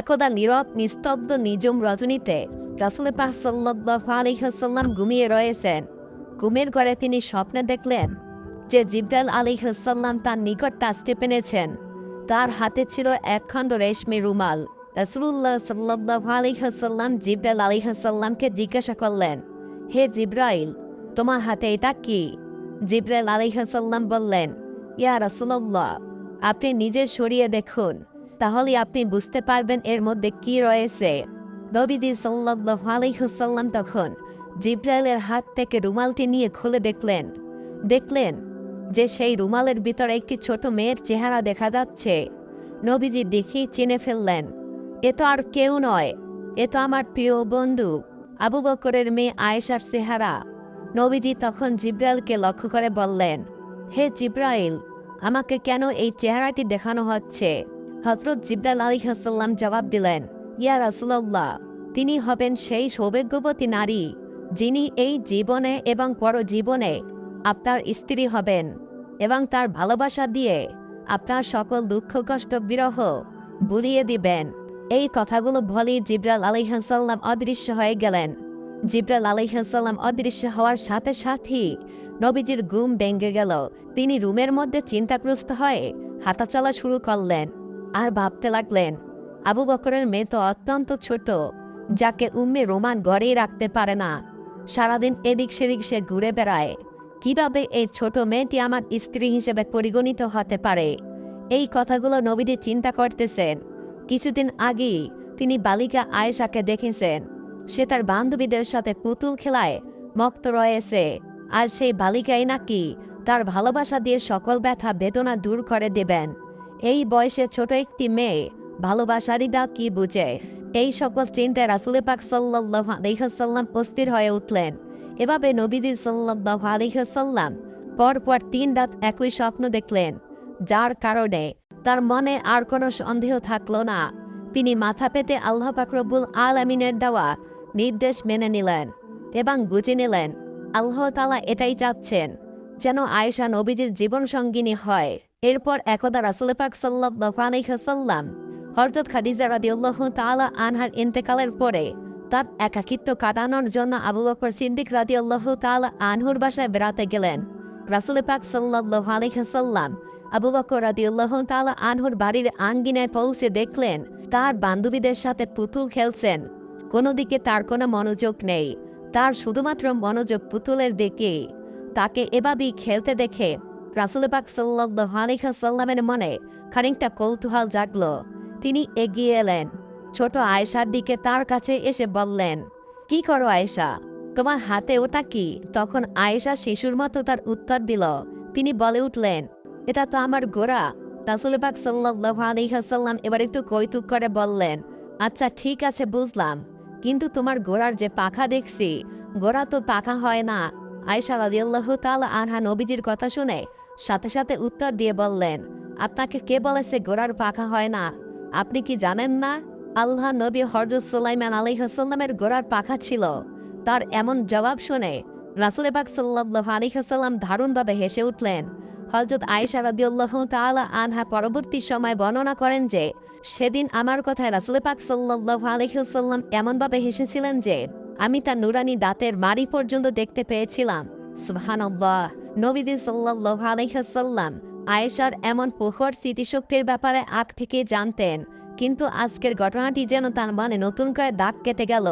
একদা নীরব, নিস্তব্ধ নিজম রজনীতে রাসুল পাহ সাল্লাহ আলিহাসাল্লাম ঘুমিয়ে রয়েছেন। ঘুমের ঘরে তিনি স্বপ্নে দেখলেন যে জিবদাল আলিহাসাল্লাম তার নিকট তাস্তে পেনেছেন তার হাতে ছিল একখণ্ড রেশমি রুমাল। রাসুল্লাহ সাল্লাহ আলিহাসাল্লাম জিবদাল আলিহাসাল্লামকে জিজ্ঞাসা করলেন, হে জিব্রাইল, তোমার হাতে এটা কি? জিব্রাইল আলিহাসাল্লাম বললেন, ইয়া রাসুল্লাহ আপনি নিজে সরিয়ে দেখুন। তাহলে আপনি বুঝতে পারবেন এর মধ্যে কি রয়েছে। নবীজি সাল্লাহ আলিহাসাল্লাম তখন জিব্রাইলের হাত থেকে রুমালটি নিয়ে খুলে দেখলেন। দেখলেন যে সেই রুমালের ভিতরে একটি ছোট মেয়ের চেহারা দেখা যাচ্ছে। নবীজি দেখেই চিনে ফেললেন, এ তো আর কেউ নয়, এ তো আমার প্রিয় বন্ধু, আবু বকরের মেয়ে আয়েশার চেহারা। নবীজি তখন জিব্রাইলকে লক্ষ্য করে বললেন, হে জিব্রাইল, আমাকে কেন এই চেহারাটি দেখানো হচ্ছে? হজরত জিব্রাইল আলী হাসাল্লাম জবাব দিলেন, ইয়া রাসুল্লাহ তিনি হবেন সেই সৌভাগ্যবতী নারী, যিনি এই জীবনে এবং পরজীবনে আপনার স্ত্রী হবেন এবং তার ভালোবাসা দিয়ে আপনার সকল দুঃখ, কষ্ট, বিরহ বুলিয়ে দিবেন। এই কথাগুলো বলে জিব্রাল আলিহাসাল্লাম অদৃশ্য হয়ে গেলেন। জিব্রাল আলিহাসাল্লাম অদৃশ্য হওয়ার সাথে সাথেই নবীজির গুম ভেঙে গেল। তিনি রুমের মধ্যে চিন্তাগ্রস্ত হয়ে হাঁটাচলা শুরু করলেন। আর ভাবতে লাগলেন, আবু বকরের মেয়ে তো অত্যন্ত ছোট, যাকে উম্মে রোমান গড়েই রাখতে পারে না। সারাদিন এদিক সেদিক সে ঘুরে বেড়ায়। কীভাবে এই ছোট মেয়েটি আমার স্ত্রী হিসেবে পরিগণিত হতে পারে? এই কথাগুলো নবীজি চিন্তা করতেছেন। কিছুদিন আগেই তিনি বালিকা আয়েশাকে দেখেছেন। সে তার বান্ধবীদের সাথে পুতুল খেলায় মক্ত রয়েছে। আর সেই বালিকাই নাকি তার ভালোবাসা দিয়ে সকল ব্যথা বেদনা দূর করে দেবেন। এই বয়সে ছোট একটি মেয়ে, ভালোবাসারই বা কি বুঝে? এই সকল চিন্তায় রাসুলে পাক সাল্লাহ আলহাসাল্লাম অস্থির হয়ে উঠলেন। এভাবে নবীজি সাল্লাহ আলহাসাল্লাম পরপর তিন রাত একই স্বপ্ন দেখলেন। যার কারণে তার মনে আর কোনো সন্দেহ থাকল না। তিনি মাথা পেতে আল্লাহ পাকরবুল আমিনের দেওয়া নির্দেশ মেনে নিলেন এবং বুঝে নিলেন, আল্লাহ তালা এটাই চাচ্ছেন যেন আয়েশা নবীজির জীবন সঙ্গিনী হয়। এরপর একদা রাসুল পাক সাল্লাহ আলহাসাল্লাম হরজত খাদিজা রাদিউল্লাহ তালা আনহার ইন্তেকালের পরে তার একাকিত্ব কাটানোর জন্য আবু বকর সিদ্দিক রাদিউল্লাহ তালা আনহুর বাসায় বেড়াতে গেলেন। রাসুল পাক সাল্লাহ আলহাসাল্লাম আবু বকর রাদিউল্লাহ তালা আনহুর বাড়ির আঙ্গিনায় পৌঁছে দেখলেন, তার বান্ধবীদের সাথে পুতুল খেলছেন। কোনো দিকে তার কোনো মনোযোগ নেই। তার শুধুমাত্র মনোযোগ পুতুলের দিকে তাকে এভাবেই খেলতে দেখে রাসুল পাক সাল্লাহ আলহাসাল্লামের মনে খানিকটা কৌতূহল জাগল। তিনি এগিয়ে এলেন। ছোট আয়েশার দিকে তার কাছে এসে বললেন, কি করো আয়েশা? তোমার হাতে ওটা কি? তখন আয়েশা শিশুর মতো তার উত্তর দিল। তিনি বলে উঠলেন, এটা তো আমার গোড়া। রাসুলবাক সাল্লাহ আলিহাসাল্লাম এবার একটু কৌতুক করে বললেন আচ্ছা ঠিক আছে, বুঝলাম। কিন্তু তোমার গোড়ার যে পাখা দেখছি, গোড়া তো পাখা হয় না। আয়সা রাজিয়াল্লাহ তাল আনহা নবীজির কথা শুনে সাথে সাথে উত্তর দিয়ে বললেন, আপনাকে কে বলেছে গোড়ার পাখা হয় না? আপনি কি জানেন না? আল্লাহ নবী হরজত সুলাইমান আলিহাসাল্লামের গোড়ার পাখা ছিল। তার এমন জবাব শুনে রাসুল পাক সাল্লাহ আলিহাসাল্লাম দারুণভাবে হেসে উঠলেন। হজরত আয়েশা রাদিউল্লাহ তাআলা আনহা পরবর্তী সময় বর্ণনা করেন যে, সেদিন আমার কথায় রাসুল পাক সাল্লাহ আলহিহাল্লাম এমনভাবে হেসেছিলেন যে, আমি তার নুরানি দাঁতের মারি পর্যন্ত দেখতে পেয়েছিলাম। সুবহানাল্লাহ। নবীদি সাল্লাহ আয়েশার এমন প্রখর স্মৃতিশক্তির ব্যাপারে আগ থেকে জানতেন। কিন্তু আজকের ঘটনাটি যেন তার মানে নতুন করে দাগ কেটে গেল।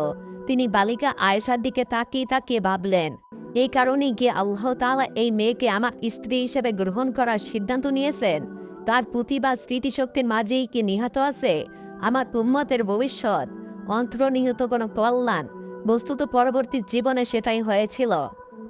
তিনি বালিকা আয়েশার দিকে তাকিয়ে তাকিয়ে ভাবলেন, এই কারণেই গিয়ে আল্লাহ তালা এই মেয়েকে আমার স্ত্রী হিসেবে গ্রহণ করার সিদ্ধান্ত নিয়েছেন? তার বা স্মৃতিশক্তির মাঝেই কি নিহত আছে? আমার উম্মতের ভবিষ্যৎ? অন্তর্নিহিত কোনো কল্যাণ? বস্তুত পরবর্তী জীবনে সেটাই হয়েছিল।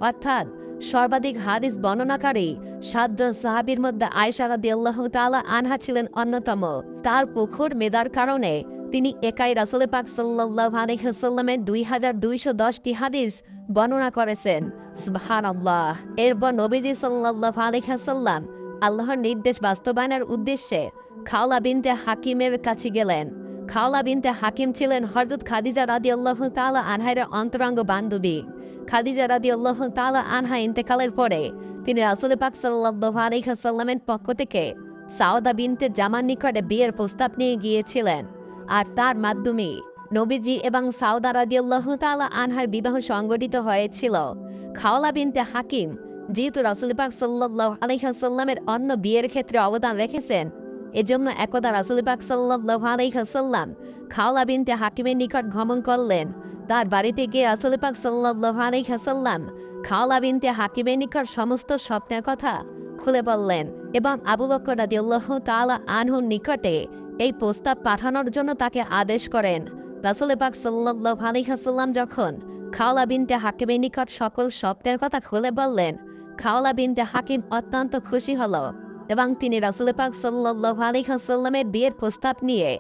অর্থাৎ সর্বাধিক হাদিস বর্ণনাকারী সাতজন সাহাবির মধ্যে আয়সা রাদি আল্লাহ তালা আনহা ছিলেন অন্যতম। তার পুকুর মেদার কারণে তিনি একাই রাসুল পাক সাল্লাহ আলহামের দুই হাজার দুইশো দশটি হাদিস বর্ণনা করেছেন। সুবহান আল্লাহ এরপর নবীজি সাল্লাহ আলহাসাল্লাম আল্লাহর নির্দেশ বাস্তবায়নের উদ্দেশ্যে খাওলা বিনতে হাকিমের কাছে গেলেন। খাওলা বিনতে হাকিম ছিলেন হরজত খাদিজা রাদি আল্লাহ তালা আনহাইরের অন্তরঙ্গ বান্ধবী। খাদিজা রাদি আল্লাহ তালা আনহা ইন্তেকালের পরে তিনি রাসুল পাক সাল্লাহ আলহাসাল্লামের পক্ষ থেকে সাউদা বিনতে জামান নিকটে বিয়ের প্রস্তাব নিয়ে গিয়েছিলেন। আর তার মাধ্যমে নবীজি এবং সাউদা রাদিয়াল্লাহু তাআলা আনহার বিবাহ সংগঠিত হয়েছিল। খাওলা বিনতে হাকিম যেহেতু রাসুল পাক সাল্লাহ আলহাসাল্লামের অন্য বিয়ের ক্ষেত্রে অবদান রেখেছেন, এজন্য একদা রাসুল পাক সাল্লাহ আলহাসাল্লাম খাওলা বিনতে হাকিমের নিকট ভ্রমণ করলেন। তার বাড়িতে গিয়ে রাসুল পাক সাল্লাহ আলহাসাল্লাম খাওলা বিনতে হাকিমের নিকট সমস্ত স্বপ্নের কথা খুলে বললেন এবং আবু বকর রাদিয়াল্লাহু তাআলা আনহুর নিকটে এই প্রস্তাব পাঠানোর জন্য তাকে আদেশ করেন রাসুল পাক সাল্লাহ আলহাসাল্লাম যখন খাওলা বিনতে হাকিমের নিকট সকল স্বপ্নের কথা খুলে বললেন খাওলা বিনতে হাকিম অত্যন্ত খুশি হল এবং তিনি রাসুল পাক সাল্লাহ আলহাসাল্লামের বিয়ের প্রস্তাব নিয়ে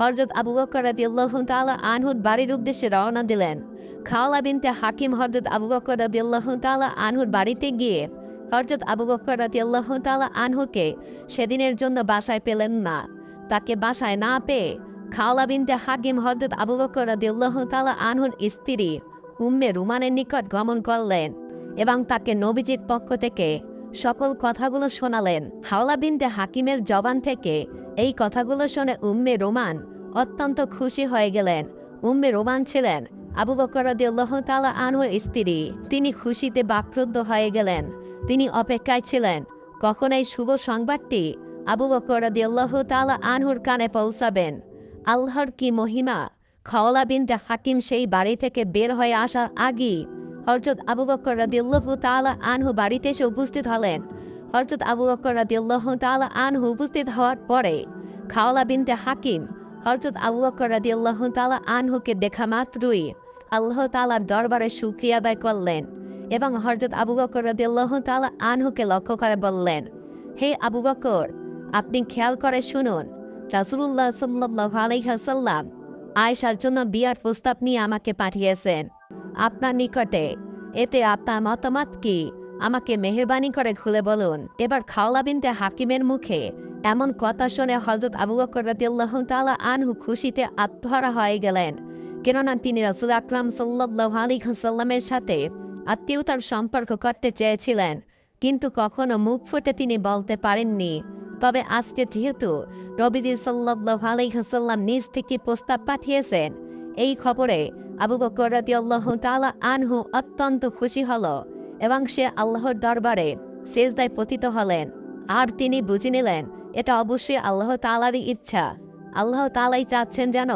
হরজত আবু বকর রাদিয়াল্লাহু তাআলা আনহুর বাড়ির উদ্দেশ্যে রওনা দিলেন। খাওলা বিনতে হাকিম হরজত আবু বকর রাদিয়াল্লাহু তাআলা আনহুর বাড়িতে গিয়ে হরজত আবু বকর রাদিয়াল্লাহু তাআলা আনহুকে সেদিনের জন্য বাসায় পেলেন না। তাকে বাসায় না পেয়ে খাওলা বিনতে হাকিম হরজত আবু বকর রাদিয়াল্লাহু তাআলা আনহুর স্ত্রী উম্মে রুমানের নিকট গমন করলেন এবং তাকে নবীজির পক্ষ থেকে সকল কথাগুলো শোনালেন। হাওলা বিনতে হাকিমের জবান থেকে এই কথাগুলো শুনে উম্মে রোমান অত্যন্ত খুশি হয়ে গেলেন। উম্মে রোমান ছিলেন আবু বকর রাদিয়াল্লাহ তাআলা আনহুর স্ত্রী। তিনি খুশিতে বাক্রুদ্ধ হয়ে গেলেন। তিনি অপেক্ষায় ছিলেন, কখন এই শুভ সংবাদটি আবু বকর রাদিয়াল্লাহ তাআলা আনহুর কানে পৌঁছাবেন? আল্লাহর কি মহিমা? বিনতে হাকিম সেই বাড়ি থেকে বের হয়ে আসার আগেই হরজত আবু বকর রাদিয়াল্লাহু তাআলা আনহু বাড়িতে এসে উপস্থিত হলেন। হরজত আবু বকর রাদিয়াল্লাহু তাআলা আনহু উপস্থিত হওয়ার পরে খাওলা বিনতে হাকিম হরজত আবু বকর রাদিয়াল্লাহু তাআলা আনহুকে দেখা মাত্রই আল্লাহ তাআলার দরবারে শুকরিয়া আদায় করলেন এবং হরজত আবু বকর রাদিয়াল্লাহু তাআলা আনহুকে লক্ষ্য করে বললেন, হে আবু বকর, আপনি খেয়াল করে শুনুন, রাসূলুল্লাহ সাল্লাল্লাহু আলাইহি ওয়াসাল্লাম আয়েশার জন্য বিয়ার প্রস্তাব নিয়ে আমাকে পাঠিয়েছেন। আপনার নিকটে এতে আপনার মতামত কি? আমাকে মেহরবানি করে খুলে বলুন, এবার খাওলা বিনতে হাকিমের মুখে এমন কথা শুনে হজরত আবু বকর রাদিয়াল্লাহু তাআলা আনহু খুশিতে আত্মহারা হয়ে গেলেন। কেননা তিনি রাসূল আকরাম সাল্লাল্লাহু আলাইহি ওয়াসাল্লামের সাথে আত্মীয়তার সম্পর্ক করতে চেয়েছিলেন, কিন্তু কখনো মুখ ফুটে তিনি বলতে পারেননি। তবে আজকে যেহেতু রবিজি সাল্লাহ আলাইহাসাল্লাম নিজ থেকে প্রস্তাব পাঠিয়েছেন, এই খবরে আবু বকর রাদিয়াল্লাহু তালা আনহু অত্যন্ত খুশি হল। এবং সে আল্লাহর দরবারে সেজদায় পতিত হলেন। আর তিনি বুঝে নিলেন, এটা অবশ্যই আল্লাহ তালারই ইচ্ছা। আল্লাহ তাআলাই চাচ্ছেন যেন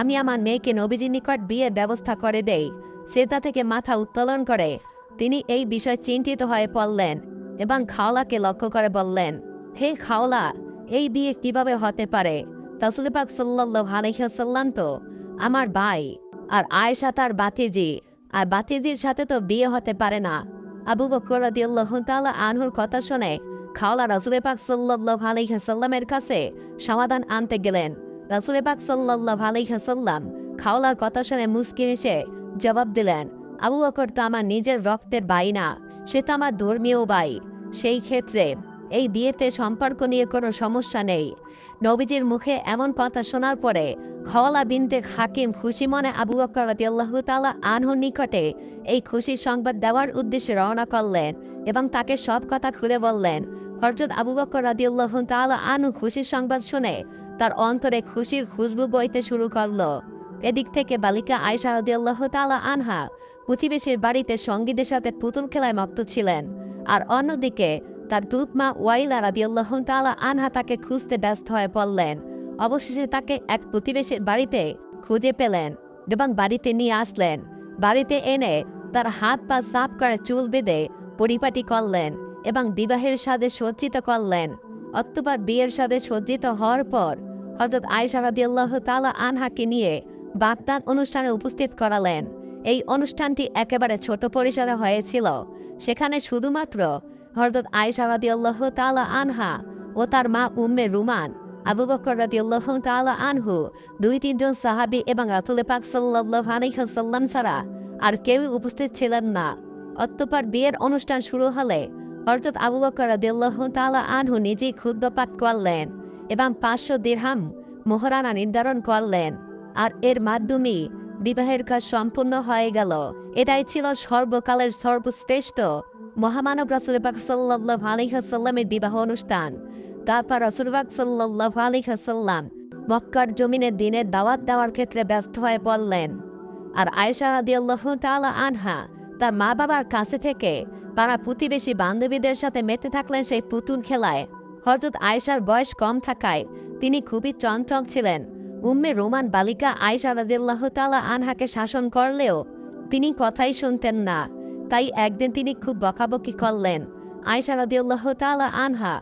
আমি আমার মেয়েকে নবীজির নিকট বিয়ের ব্যবস্থা করে দেই। সেটা থেকে মাথা উত্তোলন করে তিনি এই বিষয়ে চিন্তিত হয়ে পড়লেন এবং খাওলাকে লক্ষ্য করে বললেন, হে খাওলা, এই বিয়ে কীভাবে হতে পারে? তাসুল পাক সাল্লাহ আলহিহাসাল্লাম তো আমার ভাই, আর আয়েশা তার বাতিজি আর বাতিজির সাথে তো বিয়ে হতে পারে না। আবু বকর রাদিয়াল্লাহু আনহুর কথা শুনে খাওলা রাসুলে পাক সাল্লাহ আলহিহাসাল্লামের কাছে সমাধান আনতে গেলেন। রাসুলে পাক সাল্লাহ আলহিহাসাল্লাম খাওলার কথা শুনে মুসকি হেসে জবাব দিলেন, আবু বকর তো আমার নিজের রক্তের বাই না সে তো আমার ধর্মীয় বাই। সেই ক্ষেত্রে এই বিয়েতে সম্পর্ক নিয়ে কোনো সমস্যা নেই। নবীজির মুখে এমন কথা শোনার পরে খওয়ালা বিনতে হাকিম খুশি মনে আবু তাআলা আনহুর নিকটে এই খুশির সংবাদ দেওয়ার উদ্দেশ্যে রওনা করলেন এবং তাকে সব কথা খুলে বললেন। হরজত আবু বকর রাদিয়াল্লাহু তাআলা আনহু খুশির সংবাদ শুনে তার অন্তরে খুশির খুশবু বইতে শুরু করল। এদিক থেকে বালিকা আয়সা রাদিয়াল্লাহু তাআলা আনহা প্রতিবেশীর বাড়িতে সঙ্গীদের সাথে পুতুল খেলায় মত্ত ছিলেন। আর অন্যদিকে তার দুধমা ওয়াইলা রাদিয়াল্লাহু তাআলা আনহা তাকে খুঁজতে ব্যস্ত হয়ে পড়লেন। অবশেষে তাকে এক প্রতিবেশীর বাড়িতে খুঁজে পেলেন এবং বাড়িতে নিয়ে আসলেন। বাড়িতে এনে তার হাত পা সাফ করে চুল বেঁধে পরিপাটি করলেন এবং বিবাহের সাথে সজ্জিত করলেন। অক্টোবর বিয়ের সাথে সজ্জিত হওয়ার পর হজরত আয়সা রাদিয়াল্লাহ তাআলা আনহাকে নিয়ে বাগদান অনুষ্ঠানে উপস্থিত করালেন। এই অনুষ্ঠানটি একেবারে ছোট পরিসরে হয়েছিল। সেখানে শুধুমাত্র হরদত আয়েশা রাদিয়াল্লাহু তালা আনহা ও তার মা উম্মে রুমান, আবু বকর রাদিয়াল্লাহু তালা আনহু দুই তিনজন সাহাবী এবং রাসূল পাক আলাইহি ওয়াসাল্লাম ছাড়া আর কেউই উপস্থিত ছিলেন না। অতঃপর বিয়ের অনুষ্ঠান শুরু হলে হযরত আবু বকর রাদিয়াল্লাহু তালা আনহু নিজেই ক্ষুদ্রপাত করলেন এবং পাঁচশো দিরহাম মোহরানা নির্ধারণ করলেন আর এর মাধ্যমেই বিবাহের কাজ সম্পূর্ণ হয়ে গেল। এটাই ছিল সর্বকালের সর্বশ্রেষ্ঠ মহামানব রাসুল পাক সাল্লাহ আলিহাসাল্লামের বিবাহ অনুষ্ঠান তারপর রাসুল পাক সাল্লাহ আলিহাসাল্লাম মক্কার জমিনে দিনে দাওয়াত দেওয়ার ক্ষেত্রে ব্যস্ত হয়ে পড়লেন আর আয়েশা রাদিয়াল্লাহ তাআলা আনহা তার মা বাবার কাছে থেকে পাড়া প্রতিবেশী বান্ধবীদের সাথে মেতে থাকলেন সেই পুতুল খেলায় হজরত আয়েশার বয়স কম থাকায় তিনি খুবই চঞ্চল ছিলেন উম্মে রোমান বালিকা আয়েশা রাদিয়াল্লাহ তাআলা আনহাকে শাসন করলেও তিনি কথাই শুনতেন না তাই একদিন তিনি খুব বকাবকি করলেন। আয়েশা রাদিয়াল্লাহ তাআলা আনহা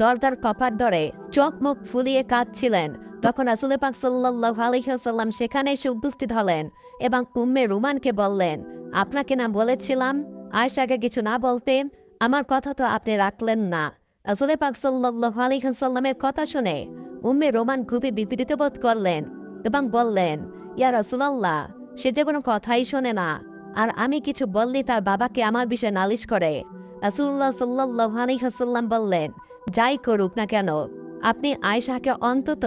দরদার কপার ধরে চোখ মুখ ফুলিয়ে কাঁদছিলেন। তখন রাসুল পাক সাল্লাহ আলহিহাসাল্লাম সেখানে এসে উপস্থিত হলেন এবং উম্মে রুমানকে বললেন, আপনাকে না বলেছিলাম আয়েশাকে কিছু না বলতে? আমার কথা তো আপনি রাখলেন না। রাসুল পাক সাল্লাহ আলহিহাসাল্লামের কথা শুনে উম্মে রোমান খুবই বিপরীত বোধ করলেন এবং বললেন, ইয়া রাসুলাল্লাহ, সে যে কোনো কথাই শোনে না। আর আমি কিছু বললে তার বাবাকে আমার বিষয়ে নালিশ করে। রাসুল্লাহ সাল্লাহ হাসাল্লাম বললেন, যাই করুক না কেন, আপনি আয়সাকে অন্তত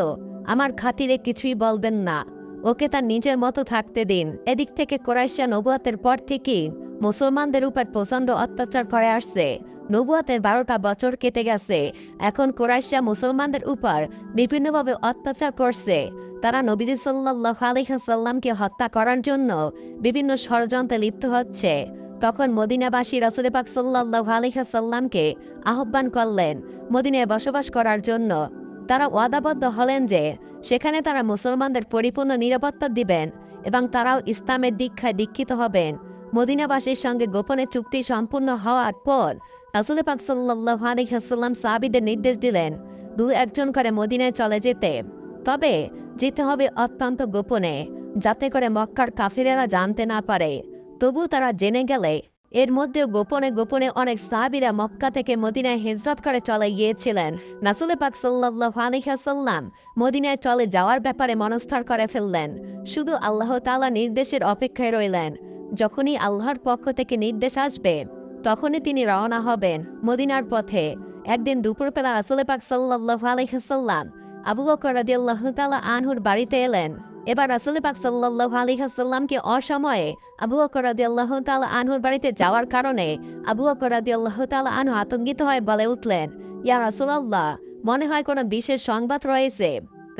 আমার খাতিরে কিছুই বলবেন না। ওকে তার নিজের মতো থাকতে দিন। এদিক থেকে কোরাইশা নবুয়াতের পর থেকেই মুসলমানদের উপর প্রচণ্ড অত্যাচার করে আসছে। নবুয়াতের বারোটা বছর কেটে গেছে। এখন কোরাইশা মুসলমানদের উপর বিভিন্নভাবে অত্যাচার করছে। তারা নবীজি সাল্লাহ আলহাসাল্লামকে হত্যা করার জন্য বিভিন্ন ষড়যন্ত্রে লিপ্ত হচ্ছে। তখন মদিনাবাসী রসুল পাক সাল্লাহ আলহাসাল্লামকে আহ্বান করলেন মদিনায় বসবাস করার জন্য। তারা ওয়াদাবদ্ধ হলেন যে সেখানে তারা মুসলমানদের পরিপূর্ণ নিরাপত্তা দিবেন এবং তারাও ইসলামের দীক্ষায় দীক্ষিত হবেন। মদিনাবাসীর সঙ্গে গোপনে চুক্তি সম্পূর্ণ হওয়ার পর রাসুল পাক সাল্লাহ আলহাসাল্লাম সাহাবিদের নির্দেশ দিলেন, দু, একজন করে মদিনায় চলে যেতে। তবে যেতে হবে অত্যন্ত গোপনে, যাতে করে মক্কার কাফিরেরা জানতে না পারে। তবু তারা জেনে গেলে, এর মধ্যেও গোপনে গোপনে অনেক সাহাবিরা মক্কা থেকে মদিনায় হিজরত করে চলে গিয়েছিলেন। নাসুলে পাক সাল্লাহ আলিহাসাল্লাম মদিনায় চলে যাওয়ার ব্যাপারে মনস্থর করে ফেললেন। শুধু আল্লাহ তালা নির্দেশের অপেক্ষায় রইলেন। যখনই আল্লাহর পক্ষ থেকে নির্দেশ আসবে, তখনই তিনি রওনা হবেন মদিনার পথে। একদিন দুপুরবেলা রাসুলে পাক সাল্লাহ আলিহাসাল্লাম আবু বকর রাদিয়াল্লাহ তালা আনহুর বাড়িতে এলেন। এবার রাসুল পাক সাল্লাহ আলিহাসাল্লামকে অসময়ে আবু বকর রাদিয়াল্লাহ তালা আনহুর বাড়িতে যাওয়ার কারণে আবু বকর রাদিয়াল্লাহ তালা আনহু আতঙ্কিত হয়ে বলে উঠলেন, ইয়া রাসুলাল্লাহ, মনে হয় কোনো বিশেষ সংবাদ রয়েছে?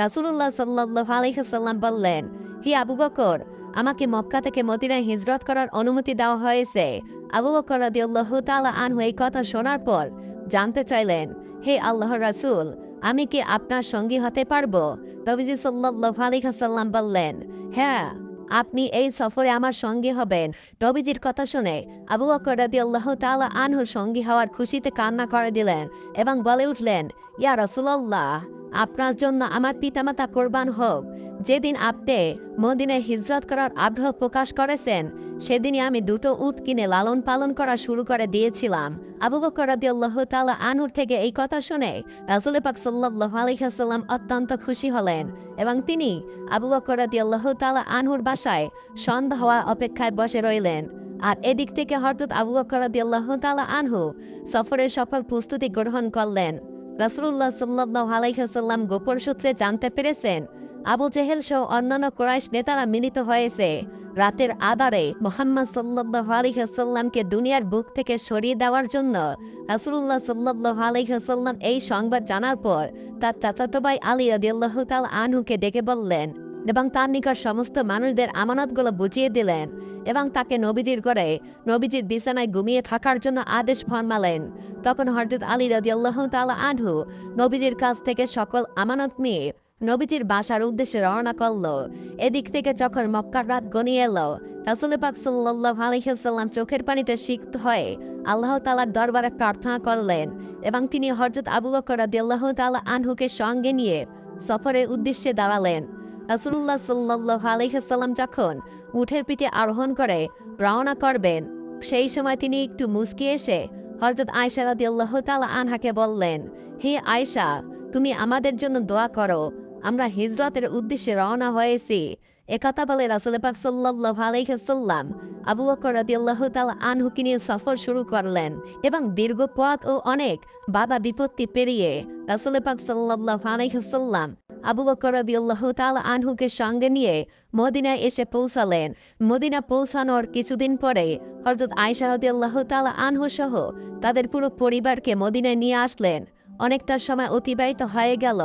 রাসুল্লাহ সাল্লাহ আলিহাসাল্লাম বললেন, হি আবু বকর আমাকে মক্কা থেকে মদিনায় হিজরত করার অনুমতি দেওয়া হয়েছে। আবু বকর রাদিয়াল্লাহ তালা আনহু এই কথা শোনার পর জানতে চাইলেন, হে আল্লাহ রাসুল, আমি কি আপনার সঙ্গী হতে পারব? নবীজি সাল্লাহ আলিহাসাল্লাম বললেন হ্যাঁ আপনি এই সফরে আমার সঙ্গী হবেন। নবীজির কথা শুনে আবু বকর রাদি আল্লাহ তালা আনহুর সঙ্গী হওয়ার খুশিতে কান্না করে দিলেন এবং বলে উঠলেন, ইয়া রসুল্লাহ আপনার জন্য আমার পিতামাতা কোরবান হোক যেদিন আপনি মদিনে হিজরত করার আগ্রহ প্রকাশ করেছেন, সেদিনই আমি দুটো উট কিনে লালন পালন করা শুরু করে দিয়েছিলাম। আবু বকর রাদিয়াল্লাহু তাআলা আনহুর থেকে এই কথা শুনে রাসূল পাক সাল্লাল্লাহু আলাইহি ওয়াসাল্লাম অত্যন্ত খুশি হলেন এবং তিনি আবু বকর রাদিয়াল্লাহু তাআলা আনহুর বাসায় সন্ধ্যা হওয়া অপেক্ষায় বসে রইলেন। আর এদিক থেকে হঠাৎ আবু বকর রাদিয়াল্লাহু তাআলা আনহু সফরের সফল প্রস্তুতি গ্রহণ করলেন। রাসূলুল্লাহ সাল্লাল্লাহু আলাইহি ওয়াসাল্লাম গোপন সূত্রে জানতে পেরেছেন আবু জেহেল সহ অন্যান্য কোরাইশ নেতারা মিলিত হয়েছে। রাতের আদারে মোহাম্মদ সাল্লাহ আলিহাসাল্লামকে দুনিয়ার বুক থেকে সরিয়ে দেওয়ার জন্য রাসুল্লাহ সাল্লাহ আলিহাসাল্লাম এই সংবাদ জানার পর তার চাচাতো ভাই আলী আদিয়াল্লাহ তাল আনহুকে ডেকে বললেন এবং তার নিকট সমস্ত মানুষদের আমানতগুলো বুঝিয়ে দিলেন এবং তাকে নবীজির করে নবীজির বিছানায় ঘুমিয়ে থাকার জন্য আদেশ ফরমালেন। তখন হরজত আলী রাদিয়াল্লাহ তালা আনহু নবীজির কাছ থেকে সকল আমানত নিয়ে নবীজির বাসার উদ্দেশ্যে রওনা করল। এদিক থেকে যখন মক্কার রাত গনিয়ে এলো, রাসুল পাক সাল্লাহ আলহিহাল্লাম চোখের পানিতে সিক্ত হয়ে আল্লাহ তালার দরবারে প্রার্থনা করলেন এবং তিনি হরজত আবু বকর রাদিয়াল্লাহ তালা আনহুকে সঙ্গে নিয়ে সফরের উদ্দেশ্যে দাঁড়ালেন। রাসুল্লাহ সাল্লাহ আলহিহাল্লাম যখন উঠের পিঠে আরোহণ করে রওনা করবেন, সেই সময় তিনি একটু মুসকি এসে হরজত আয়সা রাদিয়াল্লাহ তালা আনহাকে বললেন, হে আয়সা তুমি আমাদের জন্য দোয়া করো। আমরা হিজরতের উদ্দেশ্যে রওনা হয়েছি। একথা বলে রাসুল পাক সাল্লাহ আলাইহাল্লাম আবু বকর রাদিয়াল্লাহ তাল আনহুকে নিয়ে সফর শুরু করলেন এবং দীর্ঘ পথ ও অনেক বাধা বিপত্তি পেরিয়ে রাসুল পাক সাল্লাহ আলাইহাল্লাম আবু বকর রাদিয়াল্লাহ তাল আনহুকে সঙ্গে নিয়ে মদিনায় এসে পৌঁছালেন। মদিনা পৌঁছানোর কিছুদিন পরে হরজত আয়সা রাদিয়াল্লাহ তাল আনহু সহ তাদের পুরো পরিবারকে মদিনায় নিয়ে আসলেন। অনেকটা সময় অতিবাহিত হয়ে গেল।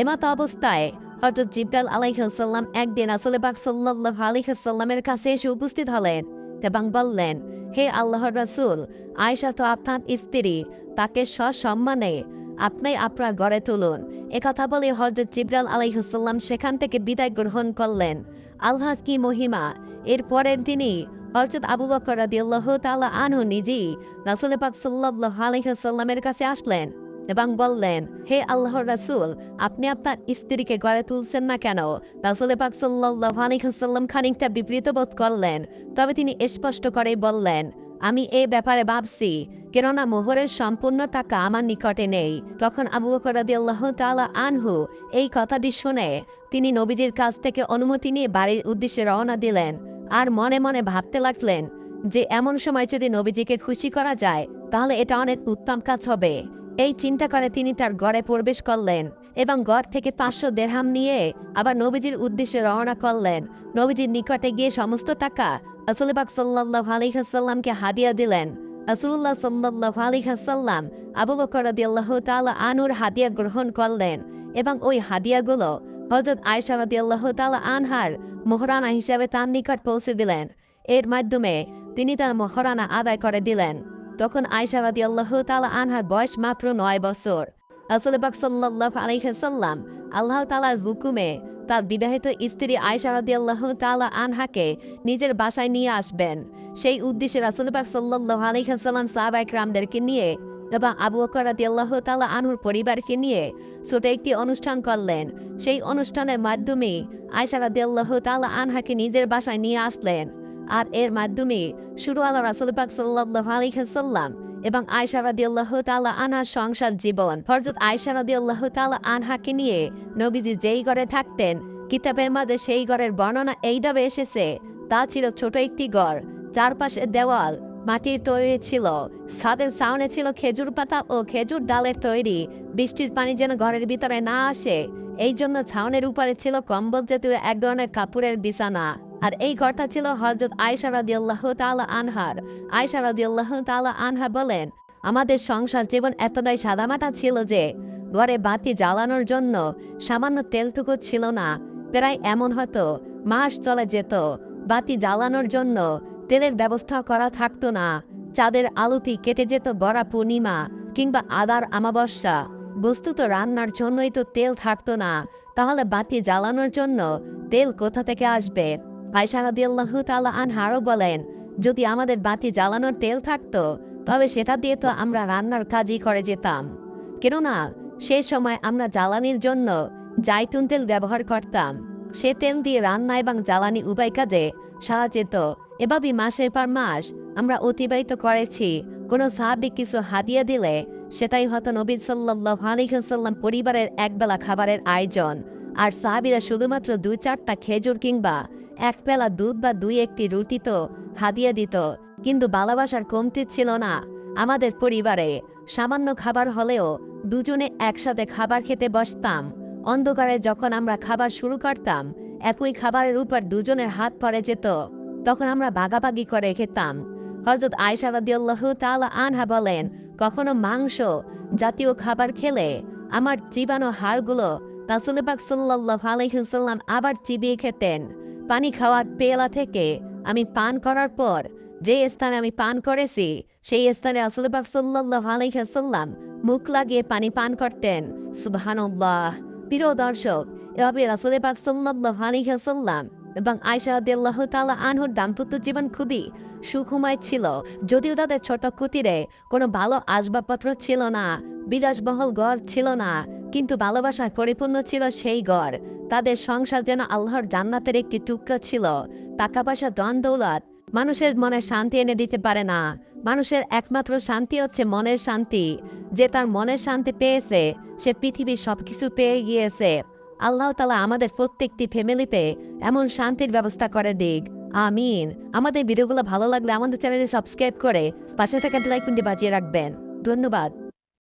এমত অবস্থায় হজরত জিবরাল আলাইহাল্লাম একদিন আসলে পাক সাল্লাহ আলাইহাল্লামের কাছে এসে উপস্থিত হলেন এবং বললেন, হে আল্লাহর রাসূল, আয়েশা তো আপনার স্ত্রী, তাকে সসম্মানে আপনি আপনার ঘরে তুলুন। একথা বলে হজরত জিবরাল আলাইহাল্লাম সেখান থেকে বিদায় গ্রহণ করলেন। আল্লাহ কি মহিমা? এর পরের দিনই হজরত আবু বকর রাদিয়াল্লাহু তাআলা আনহু নিজেই রাসূল পাক সাল্লাল্লাহু আলাইহি সাল্লামের কাছে আসলেন। এবং বললেন, হে আল্লাহর রাসূল, আপনি আপনার স্ত্রীকে গড়ে তুলছেন না কেন? রাসূল পাক আলাইহি খানিকটা বিপরীত বোধ করলেন। তবে তিনি স্পষ্ট করেই বললেন, আমি এ ব্যাপারে ভাবছি, কেননা মোহরের সম্পূর্ণ টাকা আমার নিকটে নেই। তখন আবু বকর রাদিয়াল্লাহু তাআলা আনহু এই কথাটি শুনে তিনি নবীজির কাছ থেকে অনুমতি নিয়ে বাড়ির উদ্দেশ্যে রওনা দিলেন আর মনে মনে ভাবতে লাগলেন যে, এমন সময় যদি নবীজিকে খুশি করা যায়, তাহলে এটা অনেক উত্তম কাজ হবে। এই চিন্তা করে তিনি তার গড়ে প্রবেশ করলেন এবং গড় থেকে পাঁচশো দেড়হাম নিয়ে আবার নবীজির উদ্দেশ্যে রওনা করলেন। নবীজির নিকটে গিয়ে সমস্ত টাকা আসলবাক সাল্লাহ আলিহাসাল্লামকে হাদিয়া দিলেন। রাসুল্লাহ সাল্লাহ আলিহাসাল্লাম আবু বকর রাদিয়াল্লাহ তাআলা আনুর হাদিয়া গ্রহণ করলেন এবং ওই হাদিয়াগুলো হজরত আয়সা রাদিয়াল্লাহ তাআলা আনহার মোহরানা হিসাবে তার নিকট পৌঁছে দিলেন। এর মাধ্যমে তিনি তার মহরানা আদায় করে দিলেন। তখন আয়সা আল্লাহ তালা আনহার বয়স মাত্র নয় বছর। রাসূলুল্লাহ সাল্লাল্লাহু আলাইহি সাল্লাম আল্লাহ তাআলার হুকুমে তার বিবাহিত স্ত্রী আয়সা আল্লাহ তালা আনহাকে নিজের বাসায় নিয়ে আসবেন। সেই উদ্দেশ্যে রাসূলুল্লাহ সাল্লাল্লাহু আলাইহি সাল্লাম সাহাবা একরামদেরকে নিয়ে এবং আবু বকর রাদিয়াল্লাহু তাআলা আনহুর পরিবারকে নিয়ে ছোট একটি অনুষ্ঠান করলেন। সেই অনুষ্ঠানের মাধ্যমে আয়সা রাদিয়াল্লাহু তাআলা আনহাকে নিজের বাসায় নিয়ে আসলেন। আর এর মাধ্যমে শুরু আল্লাহ রাসূলুল্লাহ সাল্লাল্লাহু আলাইহি সাল্লাম এবং আয়সা রাদিয়াল্লাহু তাআলা আনহার সংসার জীবন। হযরত আয়সা রাদিয়াল্লাহু তাআলা আনহাকে নিয়ে নবীজি যেই ঘরে থাকতেন, কিতাবের মাঝে সেই ঘরের বর্ণনা এইভাবে এসেছে, তা ছিল ছোট একটি ঘর, চারপাশে দেওয়াল, মাটির তৈরি ছিল, ছাদের সাউনে ছিল খেজুর পাতা ও খেজুর ডালের তৈরি, বৃষ্টির পানি যেন ঘরের ভিতরে না আসে এই জন্য ছাউনের উপরে ছিল কম্বল জাতীয় এক ধরনের কাপড়ের বিছানা। আর এই ঘরটা ছিল হজরত আয়সা রাদিয়াল্লাহ তাআলা আনহার। আয়সা রাদিয়াল্লাহ তাআলা আনহা বলেন, আমাদের সংসার জীবন এতটাই সাদামাটা ছিল যে, ঘরে বাতি জ্বালানোর জন্য সামান্য তেলটুকু ছিল না। প্রায় এমন হতো, মাস চলে যেত, বাতি জ্বালানোর জন্য তেলের ব্যবস্থা করা থাকতো না। চাঁদের আলোতি কেটে যেত বড়া পূর্ণিমা কিংবা আদার আমাবস্যা বস্তুত রান্নার জন্যই তো তেল থাকতো না, তাহলে বাতি জ্বালানোর জন্য তেল কোথা থেকে আসবে? আয়সা রাদিয়াল্লাহু তাআলা আনহারও বলেন, যদি আমাদের বাতি জ্বালানোর তেল থাকতো, তবে সেটা দিয়ে তো আমরা রান্নার কাজই করে যেতাম। কেননা, সে সময় আমরা জ্বালানির জন্য জাইতুন তেল ব্যবহার করতাম। সে তেল দিয়ে রান্না এবং জ্বালানি উভয় কাজে সারা যেত। এভাবে মাসের পর মাস আমরা অতিবাহিত করেছি। কোনো সাহাবি কিছু হাদিয়া দিলে সেটাই হতো নবী সাল্লাহ আলিহাল্লাম পরিবারের একবেলা খাবারের আয়োজন। আর সাহাবিরা শুধুমাত্র দু চারটা খেজুর কিংবা এক বেলা দুধ বা দুই একটি রুটি তো হাদিয়া দিত, কিন্তু ভালোবাসার কমতি ছিল না। আমাদের পরিবারে সামান্য খাবার হলেও দুজনে একসাথে খাবার খেতে বসতাম। অন্ধকারে যখন আমরা খাবার শুরু করতাম, একই খাবারের উপর দুজনের হাত পড়ে যেত, তখন আমরা ভাগাভাগি করে খেতাম। হজরত আয়সা রাদিয়াল্লাহ তাআলা আনহা বলেন, কখনো মাংস জাতীয় খাবার খেলে আমার জীবাণু হাড়গুলো রাসুলবাক সাল্লাহ আলহিসাল্লাম আবার চিবিয়ে খেতেন। পানি খাওয়ার পেলা থেকে আমি পান করার পর যে স্থানে আমি পান করেছি, সেই স্থানে রাসুলবাক সাল্লাহ আলহিসাল্লাম মুখ লাগিয়ে পানি পান করতেন। সুবহানুল্লাহ। প্রিয় দর্শক, এভাবে রাসুলবাক সাল্লাহ আলহিসাল্লাম এবং আয়সা আদিল্লাহ তালা আনহুর দাম্পত্য জীবন খুবই সুখময় ছিল। যদিও তাদের ছোট কুটিরে কোনো ভালো আসবাবপত্র ছিল না, বিলাসবহল ঘর ছিল না কিন্তু ভালোবাসায় পরিপূর্ণ ছিল সেই ঘর তাদের সংসার যেন আল্লাহর জান্নাতের একটি টুকরো ছিল। টাকা পয়সা দন দৌলত, মানুষের মনে শান্তি এনে দিতে পারে না। মানুষের একমাত্র শান্তি হচ্ছে মনের শান্তি। যে তার মনের শান্তি পেয়েছে, সে পৃথিবীর সবকিছু পেয়ে গিয়েছে। আল্লাহ তালা আমাদের প্রত্যেকটি ফ্যামিলিতে এমন শান্তির ব্যবস্থা করে দিক। আমিন। আমাদের ভিডিওগুলো ভালো লাগলে আমাদের চ্যানেলে সাবস্ক্রাইব করে পাশে থাকা লাইক বাজিয়ে রাখবেন। ধন্যবাদ।